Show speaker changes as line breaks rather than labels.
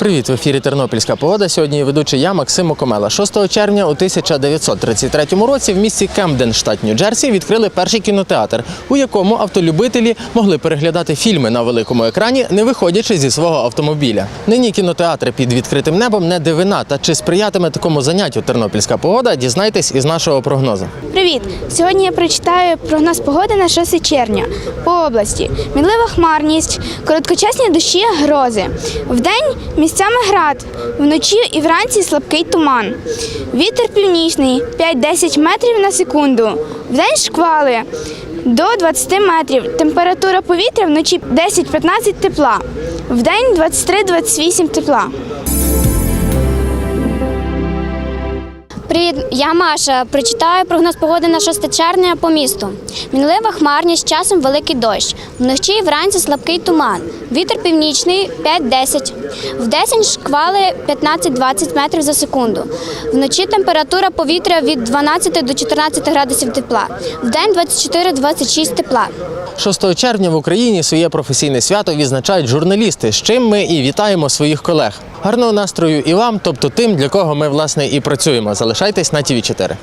Привіт, в ефірі Тернопільська погода. Сьогодні ведучий я Максим Окомела. 6 червня у 1933 році в місті Кемден, штат Нью-Джерсі, відкрили перший кінотеатр, у якому автолюбителі могли переглядати фільми на великому екрані, не виходячи зі свого автомобіля. Нині кінотеатри під відкритим небом не дивина. Та чи сприятиме такому заняттю тернопільська погода? Дізнайтесь із нашого прогнозу.
Привіт! Сьогодні я прочитаю прогноз погоди на 6 червня по області. Мінлива хмарність, короткочасні дощі, грози. Вдень місцями град, вночі і вранці слабкий туман. Вітер північний 5-10 метрів на секунду. Вдень шквали до 20 метрів. Температура повітря вночі 10-15 тепла. Вдень 23-28 тепла.
Привіт, я Маша. Прочитаю прогноз погоди на 6 червня по місту. Мінлива хмарність, часом великий дощ. Вночі і вранці слабкий туман. Вітер північний 5-10. Вдень шквали 15-20 метрів за секунду. Вночі температура повітря від 12 до 14 градусів тепла. Вдень 24-26 тепла.
6 червня в Україні своє професійне свято відзначають журналісти, з чим ми і вітаємо своїх колег. Гарного настрою і вам, тобто тим, для кого ми власне і працюємо. Залишайтесь на ТВ 4